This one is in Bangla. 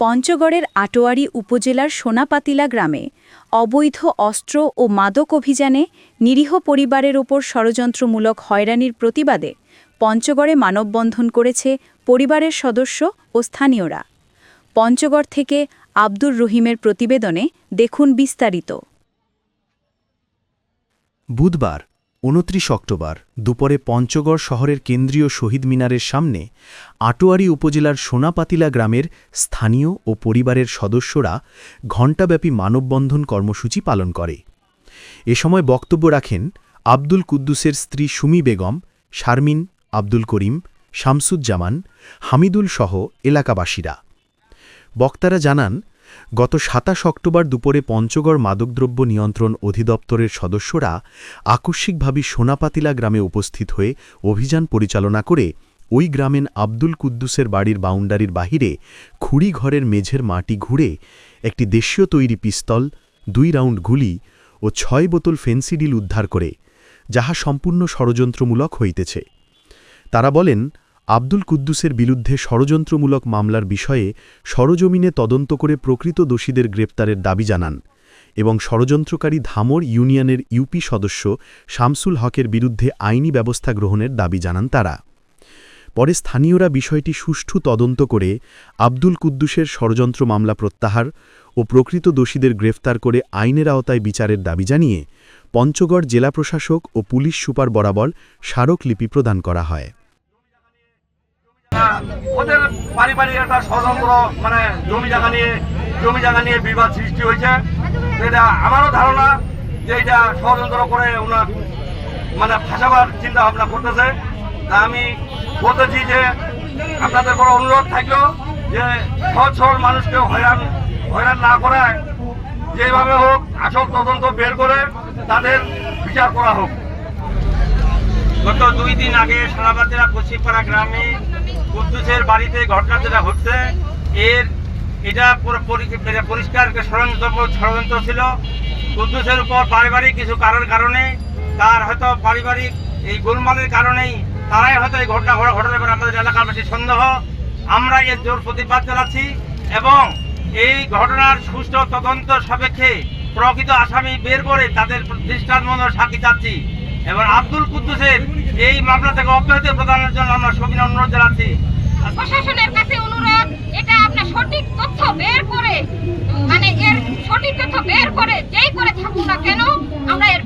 পঞ্চগড়ের আটোয়ারি উপজেলার সোনাপাতিলা গ্রামে অবৈধ অস্ত্র ও মাদক অভিযানে নিরীহ পরিবারের ওপর ষড়যন্ত্রমূলক হয়রানির প্রতিবাদে পঞ্চগড়ে মানববন্ধন করেছে পরিবারের সদস্য ও স্থানীয়রা। পঞ্চগড় থেকে আব্দুর রহিমের প্রতিবেদনে দেখুন বিস্তারিত। বুধবার উনত্রিশ অক্টোবর দুপুরে পঞ্চগড় শহরের কেন্দ্রীয় শহীদ মিনারের সামনে আটোয়ারি উপজেলার সোনাপাতিলা গ্রামের স্থানীয় ও পরিবারের সদস্যরা ঘণ্টাব্যাপী মানববন্ধন কর্মসূচি পালন করে। এ সময় বক্তব্য রাখেন আব্দুল কুদ্দুসের স্ত্রী সুমি বেগম, শারমিন, আব্দুল করিম, শামসুজ্জামান, হামিদুল সহ এলাকাবাসীরা। বক্তারা জানান গত সাতাশ অক্টোবর দুপুরে পঞ্চগড় মাদকদ্রব্য নিয়ন্ত্রণ অধিদপ্তরের সদস্যরা আকস্মিকভাবে সোনাপাতিলা গ্রামে উপস্থিত হয়ে অভিযান পরিচালনা করে ওই গ্রামের আব্দুল কুদ্দুসের বাড়ির বাউন্ডারির বাহিরে ঘরের মেঝের মাটি ঘুরে একটি দেশীয় তৈরি পিস্তল, দুই রাউন্ড গুলি ও ছয় বোতল ফেন্সিডিল উদ্ধার করে, যাহা সম্পূর্ণ ষড়যন্ত্রমূলক হইতেছে। তারা বলেন আব্দুল কুদ্দুসের বিরুদ্ধে ষড়যন্ত্রমূলক মামলার বিষয়ে সরজমিনে তদন্ত করে প্রকৃত দোষীদের গ্রেপ্তারের দাবি জানান এবং ষড়যন্ত্রকারী ধামর ইউনিয়নের ইউপি সদস্য শামসুল হকের বিরুদ্ধে আইনি ব্যবস্থা গ্রহণের দাবি জানান তারা। পরে স্থানীয়রা বিষয়টি সুষ্ঠু তদন্ত করে আব্দুল কুদ্দুসের ষড়যন্ত্র মামলা প্রত্যাহার ও প্রকৃত দোষীদের গ্রেফতার করে আইনের আওতায় বিচারের দাবি জানিয়ে পঞ্চগড় জেলা প্রশাসক ও পুলিশ সুপার বরাবর স্মারকলিপি প্রদান করা হয়। ওদের পারিবারিক একটা স্বতন্ত্র মানে জমি জায়গা নিয়ে, জমি জায়গা নিয়ে বিবাদ সৃষ্টি হয়েছে। এটা আমারও ধারণা যে এটা ষড়যন্ত্র করে ওনার মানে ফাঁসাবার চিন্তা ভাবনা করতেছে। তা আমি বলতেছি যে আপনাদের বড় অনুরোধ থাকল যে সহজ সরল মানুষকে হয়রান হয়রান না করায় যেভাবে হোক আসল তদন্ত বের করে তাদের বিচার করা হোক। গত দুই দিন আগে সোনাবাতিরা পশ্চিমপাড়া গ্রামে কুদ্দুসের বাড়িতে ঘটনা যেটা ঘটছে, এর এটা পুরো পরি- পরিষ্কার ষড়যন্ত্র ষড়যন্ত্র ছিল। কুদ্দুসের উপর পারিবারিক কিছু কারোর কারণে, তার হয়তো পারিবারিক এই গোলমালের কারণেই, তারাই হয়তো এই ঘটনা ঘ- ঘটাতে পারে আমাদের এলাকার বেশি সন্দেহ। আমরা এর জোর প্রতিবাদ চালাচ্ছি এবং এই ঘটনার সুষ্ঠু তদন্ত সাপেক্ষে প্রকৃত আসামি বের করে তাদের দৃষ্টান্তমূলক সাক্ষী চাচ্ছি। এবং আব্দুল কুদ্দুসের এই মামলা থেকে অব্যাহতি প্রদানের জন্য আমরা সবিনয় অনুরোধ জানাচ্ছি। প্রশাসনের কাছে অনুরোধ, এটা আপনার সঠিক তথ্য বের করে মানে এর সঠিক তথ্য বের করে যেই করে থাকুন না কেন, আমরা এর